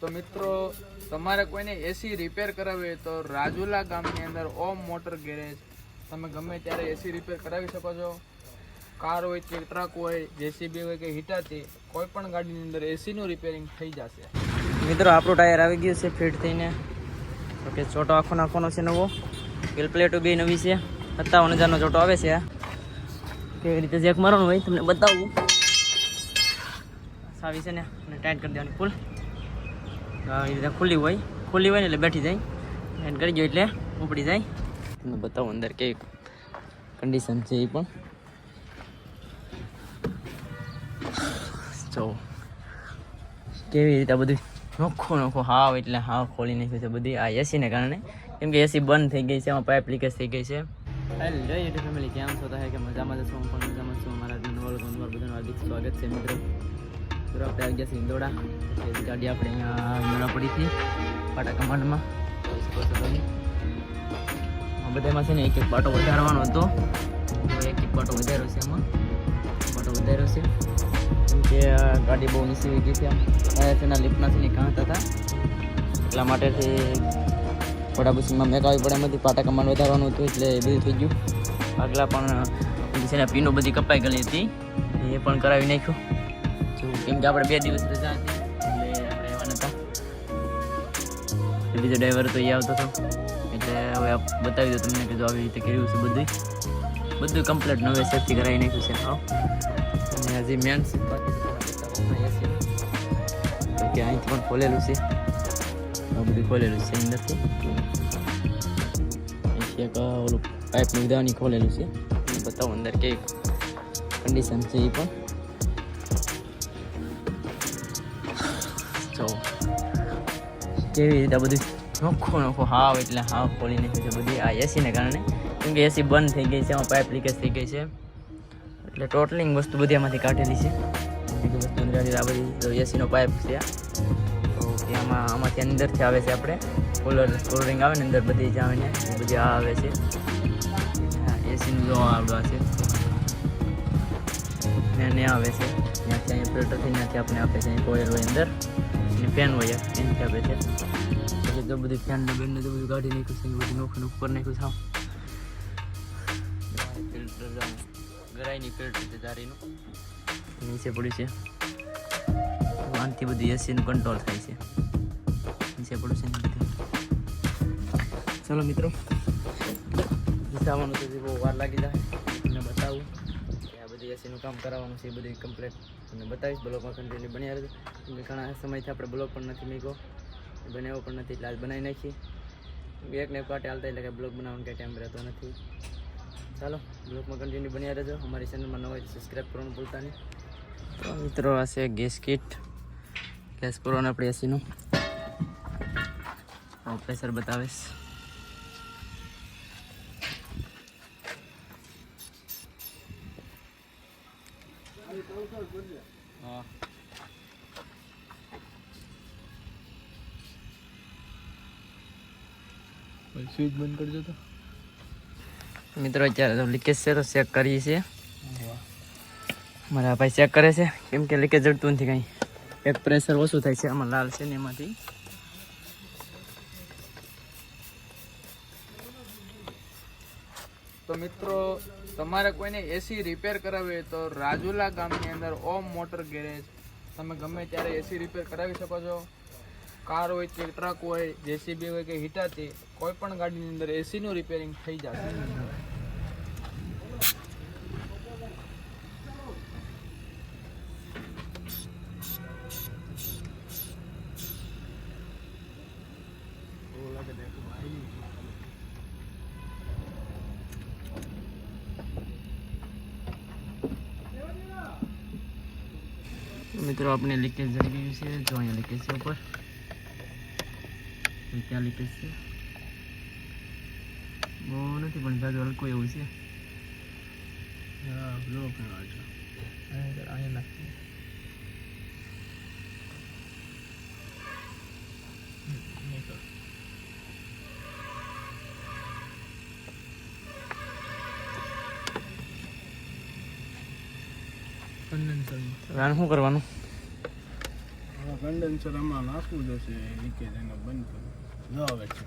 તો મિત્રો, તમારે કોઈને એસી રિપેર કરાવવી હોય તો રાજુલા ગામની અંદર ઓમ મોટર ગેરેજ. તમે ગમે ત્યારે એસી રિપેર કરાવી શકો છો. કાર હોય કે ટ્રક હોય, જેસીબી હોય કે હિટાચી કોઈ પણ ગાડીની અંદર એસીનું રિપેરિંગ થઈ જશે. મિત્રો, આપણું ટાયર આવી ગયું છે, ફિટ થઈને. ઓકે, ચોટો આખો નાખવાનો છે નવો. વ્હીલ પ્લેટો બે નવી છે. સત્તાવન હજારનો ચોટો આવે છે કેવી રીતે જેક મારવાનું હોય, તમને બતાવું. સાવી છે ને, અને ટાઈટ કરી દેવાની ફૂલ આવી રીતે ખુલ્લી હોય. ખુલ્લી હોય ને એટલે બેઠી જાય. એન્ડ કરી ગયો એટલે ઉપડી જાય. તમને બતાવું અંદર કેવી કન્ડિશન છે એ પણ. જો. કેવી રીતે બધું નોખો નોખો હાવ એટલે હાવ ખોલી નાખ્યું છે બધી. આ એસીને કારણે. કેમ કે એસી બંધ થઈ ગઈ છે એમાં પાઇપ લીકેજ થઈ ગઈ છે. હેલો યુટ્યુબ ફેમિલી કેમ છો? તો હે કે મજામાં જશો હું પણ મજામાં છું. મારા નવલ તમારું બધાનું હાર્દિક સ્વાગત છે મિત્રો. મિત્રો, આપણે આવી છે ઇન્દોડા ગાડી આપણે અહીંયા ઇન્દોડા પડી હતી પાટા કમાન્ડમાં. બધામાં છે ને એક એક પાટો વધારવાનો હતો. તો એક એક પાટો વધાર્યો છે એમાં પાટો વધાર્યો છે. કેમ કે ગાડી બહુ નીસી ગઈ છે આમ. તેના લિફ્ટના છે ને કાંતા હતા. એટલા માટેથી પડાબુસીમાં મેં મેક આવી પડે એમાંથી પાટા કમાન વધારવાનું હતું, એટલે એ બધું થઈ ગયું. આગલા પણ છે ને પીનો બધી કપાઈ ગયેલી હતી. એ પણ કરાવી નાખ્યું. કેમ કે આપણે બે દિવસ રજા હતી એવા નહોતા બીજો ડ્રાઈવર તો એ આવતો હતો. એટલે હવે બતાવી દો તમને કે જો આવી રીતે કર્યું છે બધું બધું કમ્પ્લીટ નવે સેફથી કરાવી નાખ્યું છે. અને હજી મેન સીટ કે અહીંથી પણ ખોલેલું છે. આ બધું ખોલેલું છે અંદરથી એક, ઓલું પાઇપનું વિધાની ખોલેલું છે. બતાવો અંદર કેવી કન્ડિશન છે એ પણ. કેવી રીતે બધું? નોખો નોખો. હાવ એટલે હાવ ખોલી નાખ્યું છે બધી. આ એસીને કારણે. કેમ કે એસી બંધ થઈ ગઈ છે એમાં પાઇપ લીકેજ થઈ ગઈ છે. એટલે ટોટલિંગ વસ્તુ બધી એમાંથી કાઢેલી છે. વસ્તુ આ બધી એસીનો પાઇપ છે. તો આમાં આમાંથી અંદરથી આવે છે આપણે. કોલર કોલરિંગ આવે ને અંદર બધી જ આવે બધી આ આવે છે. એસીનું જો આવડવા છે. ને આવે છે. ત્યાંથી અહીંયા ફિલ્ટરથી ત્યાંથી આપણે આપે છે કોયર હોય અંદર. અને ફેન હોય એનાથી આપે છે. પછી તો બધી ફેન ને બેન ને તો બધું કાઢી નાખ્યું છે બધું નોખું ઉપર નાખ્યું છે આમ. ફિલ્ટર ગરાઈની ફિલ્ટર છે નીચે પડ્યું છે. વાનથી બધું એસીનું કંટ્રોલ થાય છે. નીચે પડ્યું છે ને બધું. ચલો મિત્રો. જવાનું તો બહુ વાર લાગી જાય. તમને બતાવું આ બધી એસીનું કામ કરાવવાનું છે એ બધું કમ્પ્લીટ તમને બતાવીશ બ્લોગમાં કન્ટિન્યુ બની કેમ ઘણા સમયથી આપણે બ્લોગ પણ નથી મૂક્યો. બનાવ્યો પણ નથી, એટલે બનાવી નાખી એક ને એક પાટે હાલતા એટલે કે બ્લોગ બનાવવાનો કંઈ ટાઈમ રહેતો નથી. ચાલો બ્લોગમાં કન્ટિન્યુ બન્યા રહેજો. અમારી ચેનલમાં નવા હોય સબસ્ક્રાઈબ કરવાનું ભૂલતા નહીં. તો મિત્રો છે ગેસ કીટ ગેસ કરવાનું આપણે એસીનું. પ્રેશર બતાવીશ. સ્વિચ બંધ કરજો તો મિત્રો, અત્યારે તો લીકેજ છે, તો ચેક કરીએ છીએ. મારા ભાઈ ચેક કરે છે. કેમ કે લીકેજ જડતું નથી કાંઈ. એક પ્રેશર ઓછું થાય છે, આમાં લાલ છે ને એમાંથી. તો મિત્રો, તમારે કોઈને એસી રિપેર કરાવવી હોય તો રાજુલા ગામની અંદર ઓમ મોટર ગેરેજ. તમે ગમે ત્યારે એસી રિપેર કરાવી શકો છો. કાર હોય કે ટ્રક હોય, જેસીબી હોય કે હિટાચી કોઈ પણ ગાડીની અંદર એસીનું રિપેરિંગ થઈ જશે. મિત્રો, આપણે લીકેજ જઈ ગયું છે. જો અહીંયા લીકેજ છે ઉપર. લીકેજ છે. બહુ નથી પણ જાજુ હલકું એવું છે. શું કરવાનું? કન્ડેન્સર આમાં નાખવું જોશે લીકેજ એને બંધ કરવું. જો આવે છે.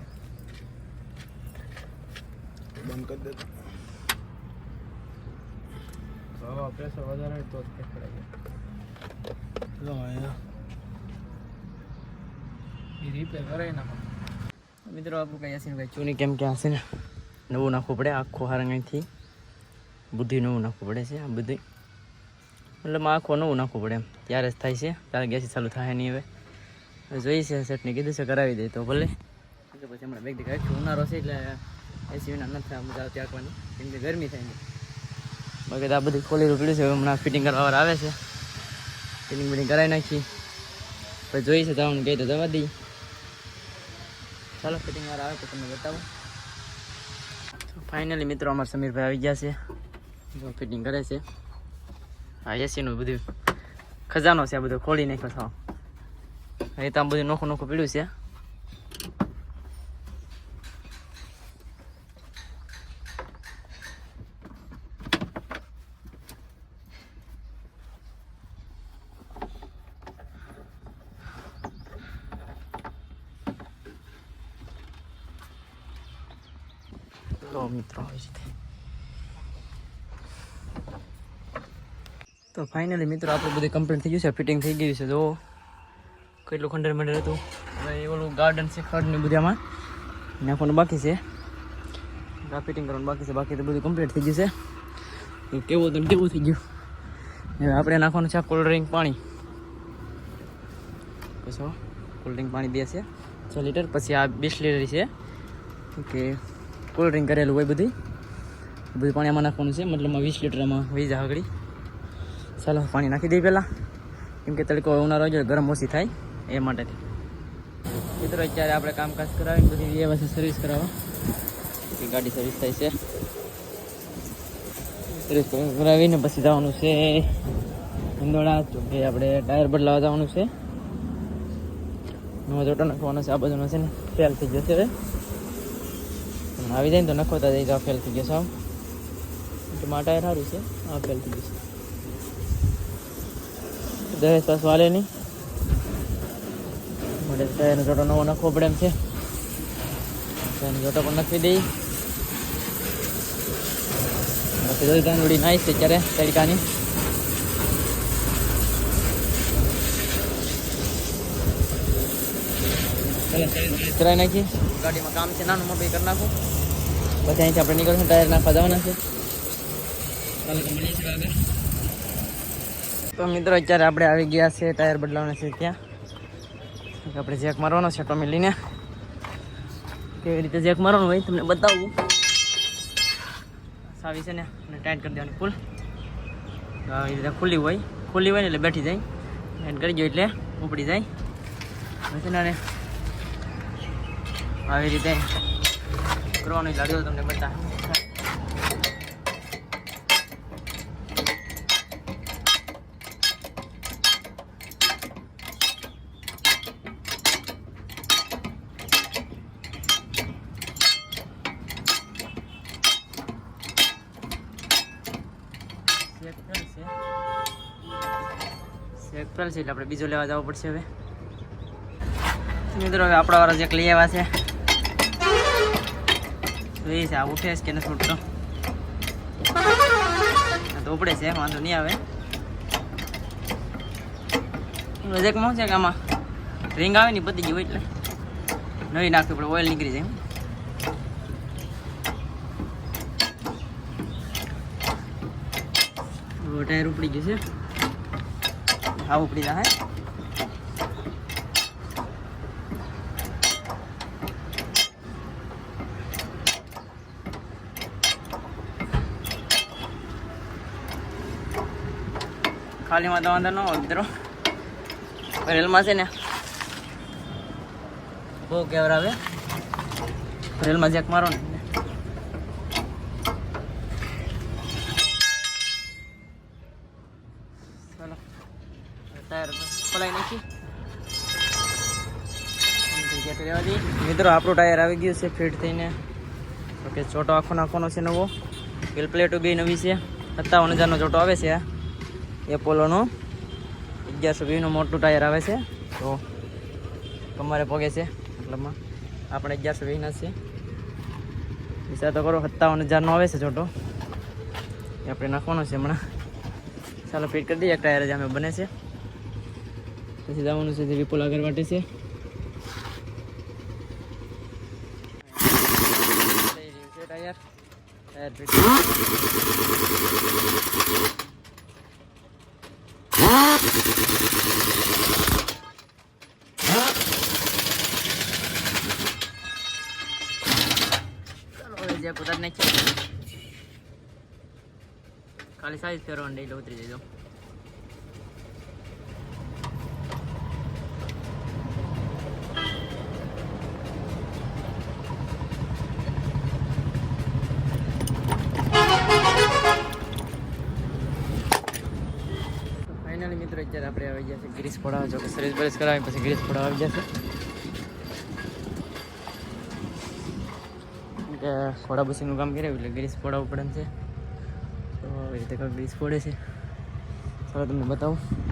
બંધ કરી દેતો. હવા પ્રેશર વધારે તો જ પકડાય જો અહીંયા એ રિપેર કરાવી નાખો મિત્રો આપણું કઈ હશે ભાઈ ચૂની કેમ કે હશે ને નવું નાખવું પડે આખું હારંગથી બુદ્ધિ નવું નાખવું પડે છે આ બધી. મતલબ આખું નવું નાખવું પડે એમ. ત્યારે જ થાય છે ત્યારે ગેસ ચાલુ થાય નહીં હવે. જોઈ છે સેટને કીધું છે કરાવી દે તો ભલે. તો પછી હમણાં બેગ દેખાય ઉનાળો છે એટલે એસી વિના નથી મજા આવતી આંકવાની કેમ કે ગરમી થાય બાકી તો આ બધી ખોલી રૂપડ્યું છે હમણાં ફિટિંગ કરવા આવે છે. ફિટિંગ બિટિંગ કરાવી નાખી. પછી જોઈ છે જવાનું કહી તો જવા દઈએ. ચાલો, ફિટિંગ વાળા આવે તો તમને બતાવું. ફાઇનલી મિત્રો અમારા સમીરભાઈ આવી ગયા છે. જો ફિટિંગ કરે છે. હા એસીનું બધું ખજાનો છે, આ બધો ખોલી નાખ્યો થાવ એ તો આમ બધું નોખું નોખું પીડ્યું છે. મિત્રો. આવી તો ફાઇનલી મિત્રો, આપણું બધું કમ્પ્લીટ થઈ ગયું છે. ફિટિંગ થઈ ગયું છે જો કેટલું ખંડર મંડર હતું. હવે એ ઓલું ગાર્ડન છે ખડ બધામાં નાખવાનું બાકી છે. આ ફિટિંગ કરવાનું બાકી છે. બાકી તો બધું કમ્પ્લીટ થઈ ગયું છે. તો કેવું હતું કેવું થઈ ગયું? હવે આપણે નાખવાનું છે કોલ્ડ ડ્રિંક પાણી. પછી કોલ્ડ ડ્રિંક પાણી બે છે. છ લીટર પછી આ બીસ લીટર છે. કે કોલ્ડ ડ્રિંક કરેલું હોય બધી બધું પાણી આમાં નાખવાનું છે. મતલબ વીસ લીટરમાં જાય આગળ ચાલો, પાણી નાખી દઈએ પહેલાં. કેમ કે તડકો ઉનાળો હોય ગરમ ઓછી થાય એ માટેથી. મિત્રો, અત્યારે આપણે કામકાજ કરાવીને બધી વ્યવસ્થિત સર્વિસ કરાવવા ગાડી સર્વિસ થાય છે. સર્વિસ કરાવીને પછી જવાનું છે હિંદોળા ચોકે આપણે ટાયર બદલાવા જવાનું છે. નવો જોટો નાખવાનો છે, આ બધું છે ને. ફેલ થઈ જશે હવે. આવી જાય ને તો નખોતા તો આ ફેલ થઈ ગયો આમ તો મા ટાયર સારું છે. આ ફેલ થઈ જશે દહેજ પાસ વાલે નહીં. માટે ટાયરનો જોટો નવો નખવો પડે એમ છે. ટાયરનો જોટો પણ નખી દઈ. બાકી દોઈ ગાંગડી નાઈસ છે ત્યારે તડકાની. કરાવી નાખીએ ગાડીમાં કામ છે, નાનું મોટું કરી નાખું. પછી અહીંથી આપણે નીકળશું, ટાયર નાખવા જવાના છે. તો મિત્રો, અત્યારે આપણે આવી ગયા છે, ટાયર બદલાવાના છે ત્યાં. આપણે જેક મારવાનો છે, ટોમી લઈને. કેવી રીતે જેક મારવાનું હોય તમને બતાવું. સાવી છે ને, અને ટાઈટ કરી દેવાની ફૂલ આવી રીતે ખુલ્લી હોય. ખુલ્લી હોય ને એટલે બેઠી જાય. ટાઈટ કરી દો એટલે ઉપડી જાય. પછી ને આવી રીતે કરવાનું લાડ્યો તમને બતા છે. એટલે આપણે બીજો લેવા જવો પડશે હવે. મિત્રો, હવે આપણા વાળા જે લઈ આવ્યા છે. જોઈએ આ ઉઠે છે કે નથી ઉઠતો? તો ઉપડે છે, વાંધો નહીં આવે. નજીકમાં શું છે કે આમાં? રિંગ આવે ને પતી ગયું હોય એટલે. નવી નાખવી પડે ઓઇલ નીકળી જાય ટાયર ઉપડી ગયું છે. હા ઉપડી જાય ખાલીમાં તો વાંધો ન મિત્રો. રેલમાં છે ને, બહુ કેવર આવે. રેલમાં જેક મારો ને. ચાલો, ટાયર ખોલાઈ નાખી. મિત્રો, આપણું ટાયર આવી ગયું છે ફિટ થઈને. ઓકે, ચોટો આખો નાખવાનો છે નવો. વ્હીલ પ્લેટો બી નવી છે. સત્તાવન હજારનો ચોટો આવે છે આ. એપોલોનો અગિયારસો વીનું મોટું ટાયર આવે છે. તો તમારે પગે છે, મતલબમાં. આપણે અગિયારસો વીના છે વિચાર તો કરો, સત્તાવન હજારનો આવે છે છોટો એ આપણે નાખવાનો છે હમણાં. ચાલો, ફિટ કરી દઈએ. ટાયર જ અમે બને છે. પછી જવાનું છે વિપુલ આગળ છે. છે ટાયર. ટાયર ફિટ જે પોતાને નાખીએ ખાલી સાઈઝ ફેરવાની એટલે ઉતરી જજો. ફાઇનલી મિત્રો, અત્યારે આપણે આવી ગયા છે ગ્રીસ પડાવ જો કે સર્વિસ બરેસ કરાવી પછી ગ્રીસ પડાવ આવી કેમ કે ખોડા બસીનું કામ કર્યું એટલે ગ્રીસ પડાવવું પડે છે. તો આવી રીતે કંઈક ગ્રીસ પડે છે. ચાલો તમને બતાવું.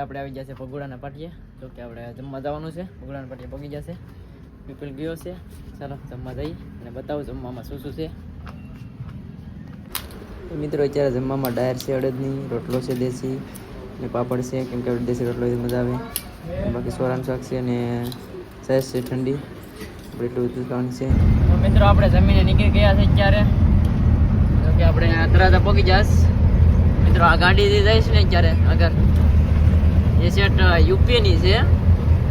મિત્રો અત્યારે આપણે આવી જશે ભગોડાના પાટીએ. જો કે આપણે જમવા જવાનું છે. ભગોડાના પાટીએ પગી જશે. પીપલ ગયો છે. ચાલો જમવા જઈ અને બતાવું જમવામાં શું શું છે. મિત્રો અત્યારે જમવામાં ડાયર છે, અડદની, રોટલો છે, દેશી ને પાપડ છે. કેમ કે દેશી રોટલો એ મજા આવે. બાકી સોરાનું શાક છે અને સાઈઝ છે, ઠંડી. આપણે એટલું બધું ખાવાનું છે. મિત્રો આપણે જમીને નીકળી ગયા છે અત્યારે. જો કે આપણે તરત પગી જાસ મિત્રો આ ગાડી જે જાય છે ને અત્યારે અગર એ સેટ યુપીની છે.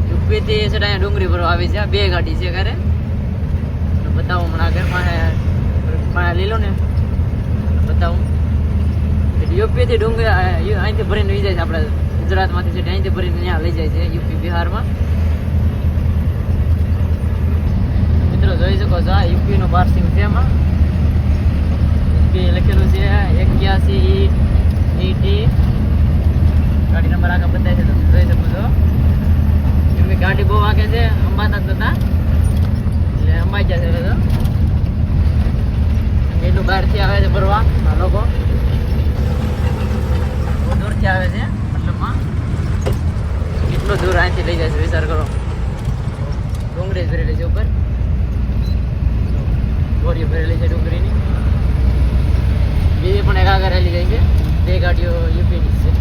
યુપીથી સેટ અહીંયા ડુંગળી ભરવા આવી છે. આ બે ગાડી છે ઘરે. તો બતાવું હમણાં આગળ પાસે પાસે લીલો ને? બતાવું. એટલે યુપીથી ડુંગળી અ, યુ- અહીંથી ભરીને લઈ જાય છે આપણે ગુજરાતમાંથી છે અહીંથી ભરીને ત્યાં લઈ જાય છે યુપી બિહારમાં. મિત્રો જોઈ શકો છો આ યુપીનું પાર્સિંગ છે એમાં. યુપી લખેલું છે એક્યાસી ઈટી ગાડી નંબર આગળ બતાવી છે તમે જોઈ શકો છો. કેમ કે ગાડી બહુ વાગે છે અંબાતા જતા એટલે અંબાઈ જશે એટલે તો. એટલું બહારથી આવે છે ભરવા આ લોકો. બહુ દૂરથી આવે છે, મતલબમાં. કેટલું દૂર અહીંથી લઈ જાય છે, વિચાર કરો. ડુંગળી જ ભરેલી છે ઉપર. બોરીઓ ભરેલી છે ડુંગળીની. બીજી પણ એક આગળ હેલી જાય છે. બે ગાડીઓ યુપીની છે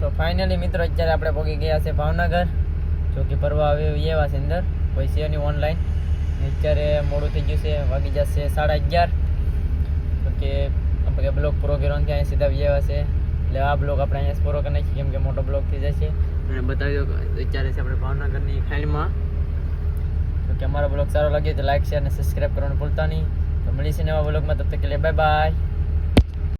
તો ફાઇનલી મિત્રો, અત્યારે આપણે પહોંચી ગયા છે ભાવનગર. જો કે પરવા આવે એવા છે અંદર. કોઈ છે નહીં ઓનલાઈન અત્યારે મોડું થઈ ગયું છે, વાગી જશે સાડા અગિયાર. તો કે આપણે બ્લોક પૂરો કર્યો નથી અહીંયા સીધા આવ્યા છે એટલે આ બ્લોક આપણે અહીંયા પૂરો કરી નાખીએ, કેમ કે મોટો બ્લોક થઈ જશે. અને બતાવી દો અત્યારે છે આપણે ભાવનગરની ખાઈલમાં તો કે અમારો બ્લોગ સારો લાગ્યો તો લાઈક, શેર અને સબસ્ક્રાઈબ કરવાનું ભૂલતા નહીં. તો મળીશું નવા બ્લોગમાં. તબ તક કે બાય બાય